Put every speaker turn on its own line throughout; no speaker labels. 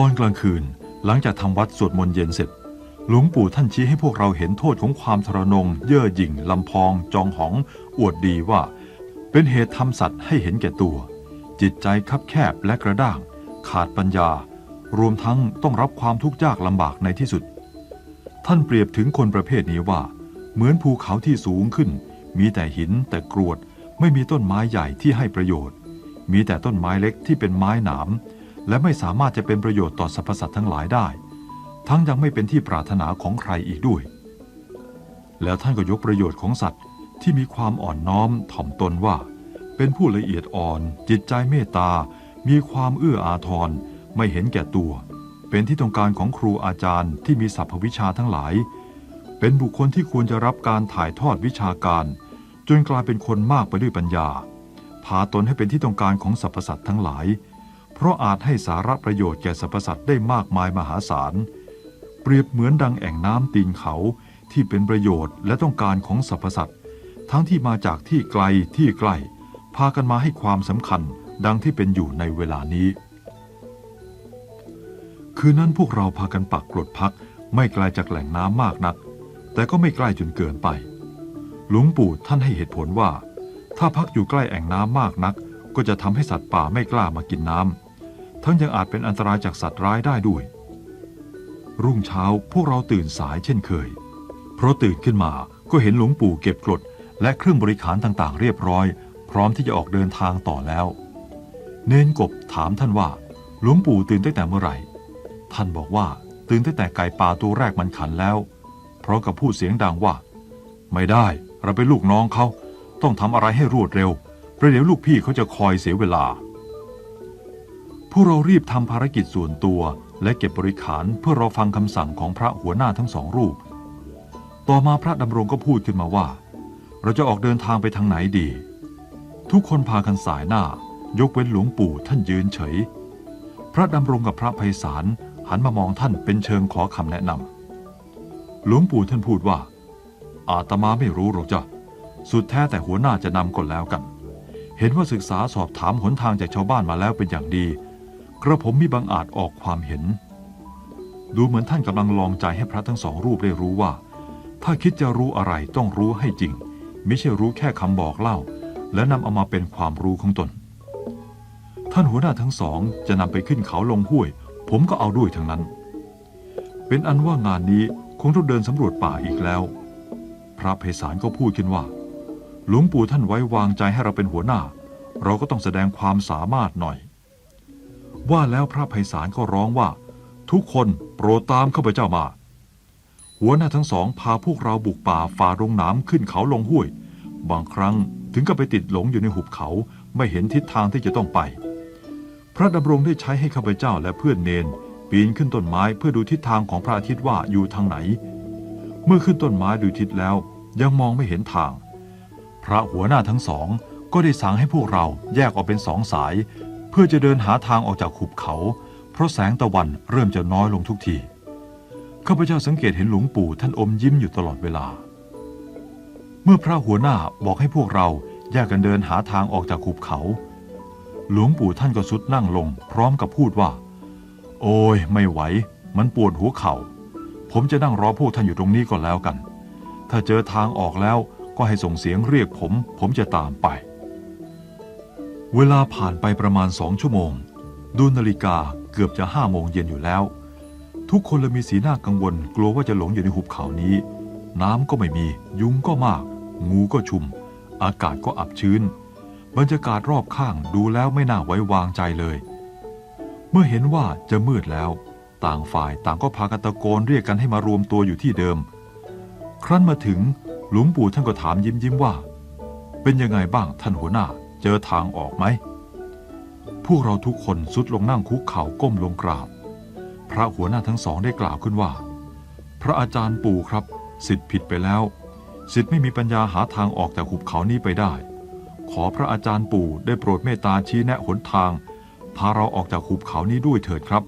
ตอนกลางคืนหลังจากทำวัดสวดมนต์เย็นเสร็จ หลวงปู่ท่านชี้ให้พวกเราเห็นโทษของความทรนง เย่อหยิ่งลำพอง จองหอง อวดดีว่า เป็นเหตุทำสัตว์ให้เห็นแก่ตัว จิตใจคับแคบและกระด้าง ขาดปัญญา รวมทั้งต้องรับความทุกข์ยากลำบากในที่สุด ท่านเปรียบถึงคนประเภทนี้ว่า เหมือนภูเขาที่สูงขึ้น มีแต่หินแต่กรวด ไม่มีต้นไม้ใหญ่ที่ให้ประโยชน์ มีแต่ต้นไม้เล็กที่เป็นไม้หนาม และไม่สามารถจะเป็นประโยชน์ต่อสรรพสัตว์ทั้งหลายได้ ทั้งยังไม่เป็นที่ปรารถนาของใครอีกด้วย แล้วท่านก็ยกประโยชน์ของสัตว์ที่มีความอ่อนน้อมถ่อมตนว่า เป็นผู้ละเอียดอ่อน จิตใจเมตตา มีความเอื้ออาทร ไม่เห็นแก่ตัว เป็นที่ต้องการของครูอาจารย์ที่มีศัพท์วิชาทั้งหลาย เป็นบุคคลที่ควรจะรับการถ่ายทอดวิชาการ จนกลายเป็นคนมากไปด้วยปัญญา พาตนให้เป็นที่ต้องการของสรรพสัตว์ทั้งหลาย เพราะอาจให้สาระประโยชน์แก่สรรพสัตว์ได้มากมายมหาศาล เปรียบเหมือนดังแอ่งน้ำตีนเขาที่เป็นประโยชน์และต้องการของสรรพสัตว์ทั้งที่มาจากที่ไกลที่ใกล้ พากันมาให้ความสำคัญดังที่เป็นอยู่ในเวลานี้ คืนนั้นพวกเราพากันปักกรดพักไม่ไกลจากแหล่งน้ำมากนัก แต่ก็ไม่ใกล้จนเกินไป หลวงปู่ท่านให้เหตุผลว่า ถ้าพักอยู่ใกล้แอ่งน้ำมากนัก ก็จะทำให้สัตว์ป่าไม่กล้ามากินน้ำ ทั้งยังอาจเป็นอันตรายจากสัตว์ร้ายได้ด้วย รุ่งเช้าพวกเราตื่นสายเช่นเคย เพราะตื่นขึ้นมาก็เห็นหลวงปู่เก็บกรดและเครื่องบริขารต่างๆ เรียบร้อย พร้อมที่จะออกเดินทางต่อแล้ว เน้นกบถามท่านว่า หลวงปู่ตื่นตั้งแต่เมื่อไหร่ ท่านบอกว่าตื่นตั้งแต่ไก่ป่าตัวแรกมันขันแล้ว เพราะกับพูดเสียงดังว่า ไม่ได้เราเป็นลูกน้องเขาต้องทำอะไรให้รวดเร็วประเดี๋ยวลูกพี่เขาจะคอยเสียเวลา พวกเรารีบทำภารกิจส่วนตัว และเก็บบริขารเพื่อรอฟังคำสั่งของพระหัวหน้าทั้งสองรูป ต่อมาพระดำรงก็พูดขึ้นมาว่า เราจะออกเดินทางไปทางไหนดี ทุกคนพากันสายหน้า ยกเว้นหลวงปู่ท่านยืนเฉย พระดำรงกับพระไพศาลหันมามองท่านเป็นเชิงขอคำแนะนำหลวงปู่ท่านพูดว่า อาตมาไม่รู้หรอกจ้ะสุดแท้แต่หัวหน้าจะนำก็แล้วกัน เห็นว่าศึกษาสอบถามหนทางจากชาวบ้านมาแล้วเป็นอย่างดี กระผมมีบางอาจออกความเห็น ดูเหมือนท่านกำลังลองใจให้พระทั้งสองรูปได้รู้ว่า ถ้าคิดจะรู้อะไรต้องรู้ให้จริง ไม่ใช่รู้แค่คำบอกเล่า และนำเอามาเป็นความรู้ของตน ท่านหัวหน้าทั้งสองจะนำไปขึ้นเขาลงห้วย ผมก็เอาด้วยทั้งนั้น เป็นอันว่างานนี้คงต้องเดินสำรวจป่าอีกแล้ว พระไพศาลก็พูดขึ้นว่า หลวงปู่ท่านไว้วางใจให้เราเป็นหัวหน้า เราก็ต้องแสดงความสามารถหน่อย ว่าแล้วพระไพศาลก็ร้องว่า ทุกคนโปรดตามข้าพเจ้ามา หัวหน้าทั้งสองพาพวกเราบุกป่าฝ่าดงน้ำขึ้นเขาลงห้วย บางครั้งถึงกับไปติดหลงอยู่ในหุบเขาไม่เห็นทิศทางที่จะต้องไป พระดำรงได้ใช้ให้ข้าพเจ้าและเพื่อนเนน ปีนขึ้นต้นไม้เพื่อดูทิศทางของพระอาทิตย์ว่าอยู่ทางไหน เมื่อขึ้นต้นไม้ดูทิศแล้วยังมองไม่เห็นทาง พระหัวหน้าทั้งสองก็ได้สั่งให้พวกเราแยกออกเป็นสองสาย เพื่อจะเดินหาทางออกจากหุบเขา เพราะแสงตะวันเริ่มจะน้อยลงทุกทีข้าพเจ้าสังเกตเห็นหลวงปู่ท่านอมยิ้มอยู่ตลอดเวลา เมื่อพระหัวหน้าบอกให้พวกเราแยกกันเดินหาทางออกจากหุบเขา หลวงปู่ท่านก็สุดนั่งลง พร้อมกับพูดว่า โอ้ยไม่ไหว มันปวดหัวเขา่า ผมจะนั่งรอพวกท่านอยู่ตรงนี้ก่อนแล้วกัน ถ้าเจอทางออกแล้วก็ให้ส่งเสียงเรียกผม ผมจะตามไป เวลาผ่านไปประมาณสองชั่วโมง ดูนาฬิกาเกือบจะห้าโมงเย็นอยู่แล้ว ทุกคนเลยมีสีหน้ากังวล กลัวว่าจะหลงอยู่ในหุบเขานี้ น้ำก็ไม่มี ยุงก็มาก งูก็ชุม อากาศก็อับชื้น บรรยากาศรอบข้างดูแล้วไม่น่าไว้วางใจเลย เมื่อเห็นว่าจะมืดแล้ว ต่างฝ่ายต่างก็พากันตะโกนเรียกกันให้มารวมตัวอยู่ที่เดิม ครั้นมาถึงหลวงปู่ท่านก็ถามยิ้มยิ้มว่า เป็นยังไงบ้างท่านหัวหน้า เจอทางออกไหม พวกเราทุกคนสุดลงนั่งคุกเข่าก้มลงกราบ พระหัวหน้าทั้งสองได้กล่าวขึ้นว่า พระอาจารย์ปู่ครับ สิทธิ์ผิดไปแล้ว สิทธิ์ไม่มีปัญญาหาทางออกจากหุบเขานี้ไปได้ ขอพระอาจารย์ปู่ได้โปรดเมตตาชี้แนะหนทาง พาเราออกจากหุบเขานี้ด้วยเถิดครับ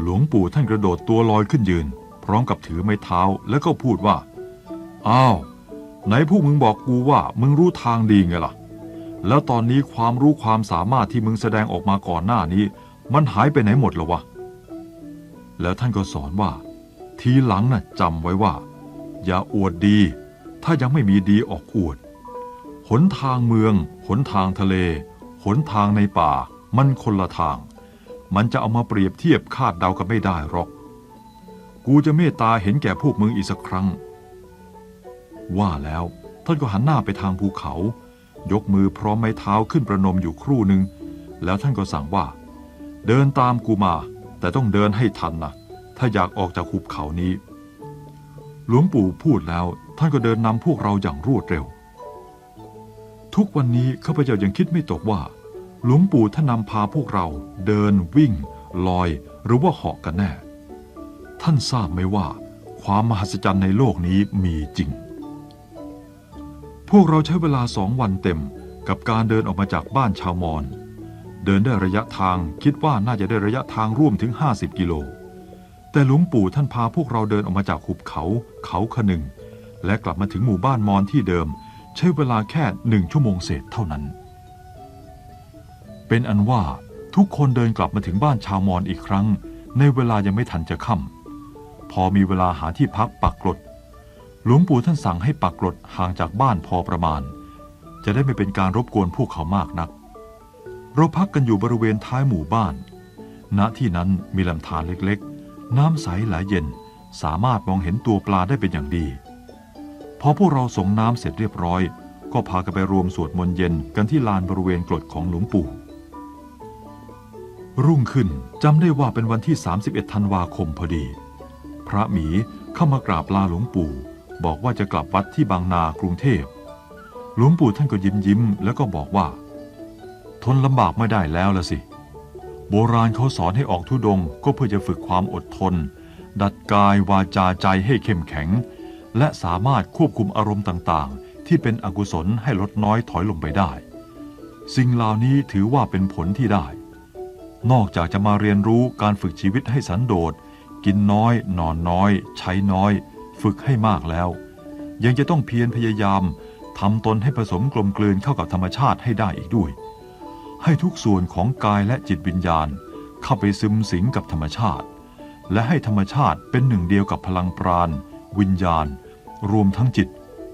หลวงปู่ท่านกระโดดตัวลอยขึ้นยืน พร้อมกับถือไม้เท้าแล้วก็พูดว่า อ้าวไหนพวกมึงบอกกูว่ามึงรู้ทางดีไงล่ะ แล้วตอนนี้ความรู้ความสามารถที่มึงแสดงออกมาก่อนหน้านี้ มันหายไปไหนหมดแล้ววะ แล้วท่านก็สอนว่า ทีหลังน่ะจำไว้ว่า อย่าอวดดี ถ้ายังไม่มีดีออกอวด หนทางเมือง หนทางทะเล หนทางในป่า มันคนละทาง มันจะเอามาเปรียบเทียบคาดเดากันไม่ได้หรอก กูจะเมตตาเห็นแก่พวกมึงอีกสักครั้ง ว่าแล้วท่านก็หันหน้าไปทางภูเขา ยกมือพร้อมไม้เท้าขึ้นประนมอยู่ครู่หนึ่ง แล้วท่านก็สั่งว่า เดินตามกูมา แต่ต้องเดินให้ทันนะถ้าอยากออกจากหุบเขานี้ หลวงปู่พูดแล้วท่านก็เดินนำพวกเราอย่างรวดเร็ว ทุกวันนี้ข้าพเจ้ายังคิดไม่ตกว่า หลวงปู่ท่านนำพาพวกเรา เดินวิ่ง ลอย หรือว่าเหาะกันแน่ ท่านทราบไหมว่า ความมหัศจรรย์ในโลกนี้มีจริง พวกเราใช้เวลาสองวันเต็มกับการเดินออกมาจากบ้านชาวมอญเดินได้ระยะทางคิดว่าน่าจะได้ระยะทางร่วมถึง 50 กิโล แต่หลวงปู่ท่านพาพวกเราเดินออกมาจากหุบเขาเขาขนึง และกลับมาถึงหมู่บ้านมอญที่เดิม ใช้เวลาแค่หนึ่งชั่วโมงเศษเท่านั้น เป็นอันว่าทุกคนเดินกลับมาถึงบ้านชาวมอญอีกครั้ง ในเวลายังไม่ทันจะค่ำพอมีเวลาหาที่พักปักกรด หลวงปู่ท่านสั่งให้ปักกรดห่างจากบ้านพอประมาณ จะได้ไม่เป็นการรบกวนพวกเขามากนัก เราพักกันอยู่บริเวณท้ายหมู่บ้าน ณที่นั้นมีลำธารเล็กๆ น้ำใสไหลเย็นสามารถมองเห็นตัวปลาได้เป็นอย่างดี พอพวกเราส่งน้ำเสร็จเรียบร้อย ก็พากันไปรวมสวดมนต์เย็นกันที่ลานบริเวณกรดของหลวงปู่ รุ่งขึ้นจำได้ว่าเป็นวันที่ 31 ธันวาคมพอดี พระหมีเข้ามากราบลาหลวงปู่ บอกว่าจะกลับวัดที่บางนากรุงเทพ หลวงปู่ท่านก็ยิ้มยิ้มแล้วก็บอกว่า ทนลำบากไม่ได้แล้วละสิ โบราณเขาสอนให้ออกทุดงก็เพื่อจะฝึกความอดทน ดัดกายวาจาใจให้เข้มแข็ง และสามารถควบคุมอารมณ์ต่างๆ ที่เป็นอกุศลให้ลดน้อยถอยลงไปได้ สิ่งเหล่านี้ถือว่าเป็นผลที่ได้ นอกจากจะมาเรียนรู้การฝึกชีวิตให้สันโดษกินน้อย นอนน้อย ใช้น้อย ฝึกให้มากแล้ว ยังจะต้องเพียรพยายามทำตนให้ผสมกลมกลืนเข้ากับธรรมชาติให้ได้อีกด้วย ให้ทุกส่วนของกายและจิตวิญญาณ เข้าไปซึมสิงกับธรรมชาติ และให้ธรรมชาติเป็นหนึ่งเดียวกับพลังปราณ วิญญาณ รวมทั้งจิต